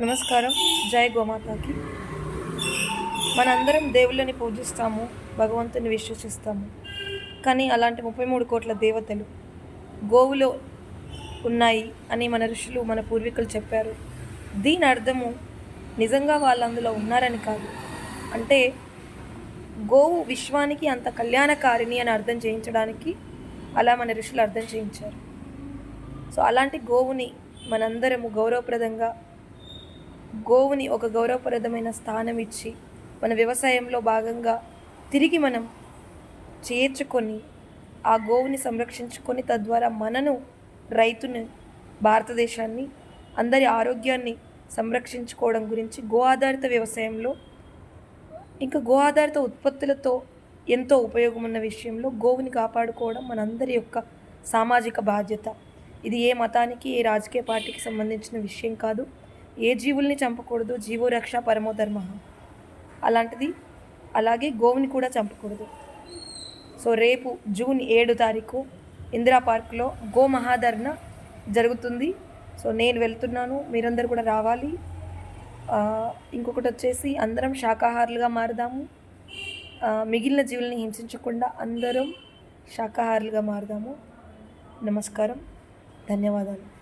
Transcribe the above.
నమస్కారం. జై గోమాతకి. మనందరం దేవుళ్ళని పూజిస్తాము భగవంతుని విశ్వసిస్తాము. కానీ అలాంటి ముప్పై మూడు కోట్ల దేవతలు గోవులో ఉన్నాయి అని మన ఋషులు మన పూర్వీకులు చెప్పారు. దీని అర్థము నిజంగా వాళ్ళు అందులో ఉన్నారని కాదు. అంటే గోవు విశ్వానికి అంత కళ్యాణకారిణి అని అర్థం చేయించడానికి అలా మన ఋషులు అర్థం చేయించారు. సో అలాంటి గోవుని మనందరము గౌరవప్రదంగా గోవుని ఒక గౌరవప్రదమైన స్థానం ఇచ్చి మన వ్యవసాయంలో భాగంగా తిరిగి మనం చేర్చుకొని ఆ గోవుని సంరక్షించుకొని తద్వారా మనను రైతుని భారతదేశాన్ని అందరి ఆరోగ్యాన్ని సంరక్షించుకోవడం గురించి గో ఆధారిత వ్యవసాయంలో ఇంకా గో ఆధారిత ఉత్పత్తులతో ఎంతో ఉపయోగం ఉన్న విషయంలో గోవుని కాపాడుకోవడం మనందరి యొక్క సామాజిక బాధ్యత. ఇది ఏ మతానికి ఏ రాజకీయ పార్టీకి సంబంధించిన విషయం కాదు. ఏ జీవుల్ని చంపకూడదు? జీవో రక్ష పరమో ధర్మ. అలాంటిది అలాగే గోవుని కూడా చంపకూడదు. సో రేపు జూన్ ఏడు తారీఖు ఇందిరా పార్క్లో గో మహాధర్ణ జరుగుతుంది. సో నేను వెళ్తున్నాను. మీరందరూ కూడా రావాలి. ఇంకొకటి వచ్చేసి అందరం శాకాహారులుగా మారదాము. మిగిలిన జీవుల్ని హింసించకుండా అందరం శాకాహారులుగా మారదాము. నమస్కారం. ధన్యవాదాలు.